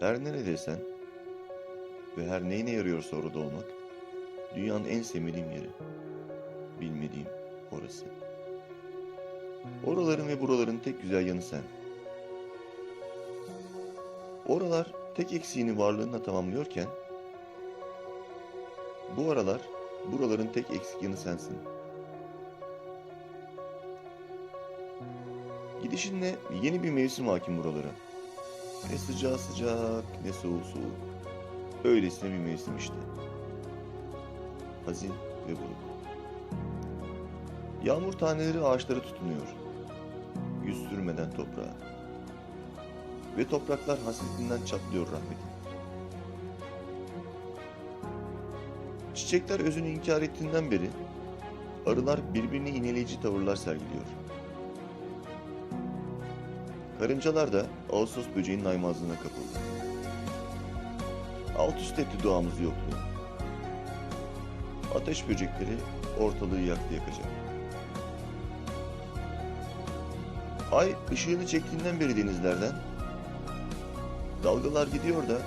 Her neredeysen ve her neyine yarıyorsa orada olmak, dünyanın en sevmediğim yeri. Bilmediğim orası. Oraların ve buraların tek güzel yanı sen. Oralar tek eksiğini varlığınla tamamlıyorken, bu aralar buraların tek eksik yanı sensin. Gidişinle yeni bir mevsim hakim buralara. Ne sıcağı sıcak, ne soğuk soğuk. Öylesine bir mevsim işte. Hazin ve buruk. Yağmur taneleri ağaçlara tutunuyor. Yüz sürmeden toprağa. Ve topraklar hasretinden çatlıyor rahmetin. Çiçekler özünü inkar ettiğinden beri arılar birbirini iğneleyici tavırlar sergiliyor. Karıncalar da Ağustos böceğinin aymazlığına kapıldı. Alt üst etti doğamızı yokluğu. Ateş böcekleri ortalığı yaktı yakacak. Ay ışığını çektiğinden beri denizlerden dalgalar gidiyor da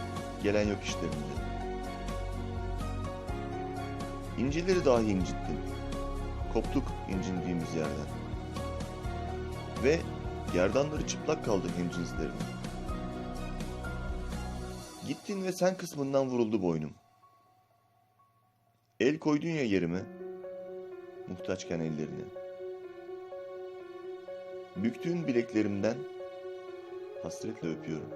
gelen yok işlerinde. İncileri dahi incittin. Koptuk incindiğimiz yerden. Ve gerdanları çıplak kaldı hemcinslerin. Gittin ve sen kısmından vuruldu boynum. El koydun ya yerime, muhtaçken ellerine. Büktüğün bileklerimden hasretle öpüyorum.